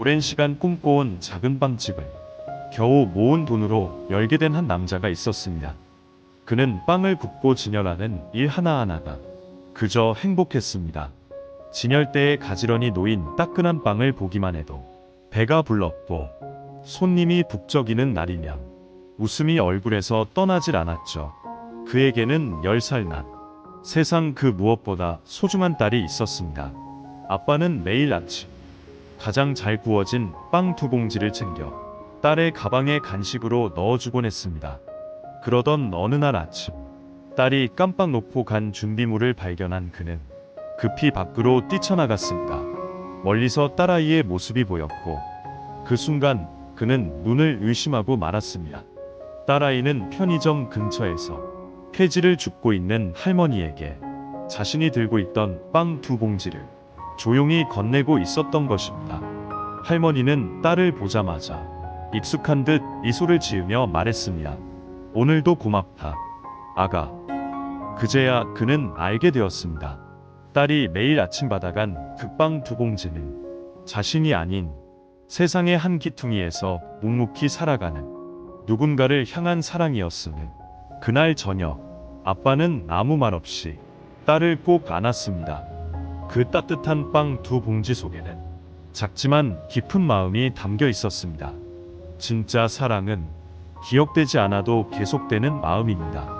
오랜 시간 꿈꿔온 작은 빵집을 겨우 모은 돈으로 열게 된 한 남자가 있었습니다. 그는 빵을 굽고 진열하는 일 하나하나가 그저 행복했습니다. 진열대에 가지런히 놓인 따끈한 빵을 보기만 해도 배가 불렀고 손님이 북적이는 날이면 웃음이 얼굴에서 떠나질 않았죠. 그에게는 10살 난 세상 그 무엇보다 소중한 딸이 있었습니다. 아빠는 매일 아침 가장 잘 구워진 빵 두 봉지를 챙겨 딸의 가방에 간식으로 넣어주곤 했습니다. 그러던 어느 날 아침 딸이 깜빡 놓고 간 준비물을 발견한 그는 급히 밖으로 뛰쳐나갔습니다. 멀리서 딸아이의 모습이 보였고 그 순간 그는 눈을 의심하고 말았습니다. 딸아이는 편의점 근처에서 폐지를 줍고 있는 할머니에게 자신이 들고 있던 빵 두 봉지를 조용히 건네고 있었던 것입니다. 할머니는 딸을 보자마자 익숙한 듯 미소를 지으며 말했습니다. 오늘도 고맙다. 아가. 그제야 그는 알게 되었습니다. 딸이 매일 아침 받아간 그빵두 봉지는 자신이 아닌 세상의 한 기퉁이에서 묵묵히 살아가는 누군가를 향한 사랑이었음을 그날 저녁 아빠는 아무 말 없이 딸을 꼭 안았습니다. 그 따뜻한 빵 두 봉지 속에는 작지만 깊은 마음이 담겨 있었습니다. 진짜 사랑은 기억되지 않아도 계속되는 마음입니다.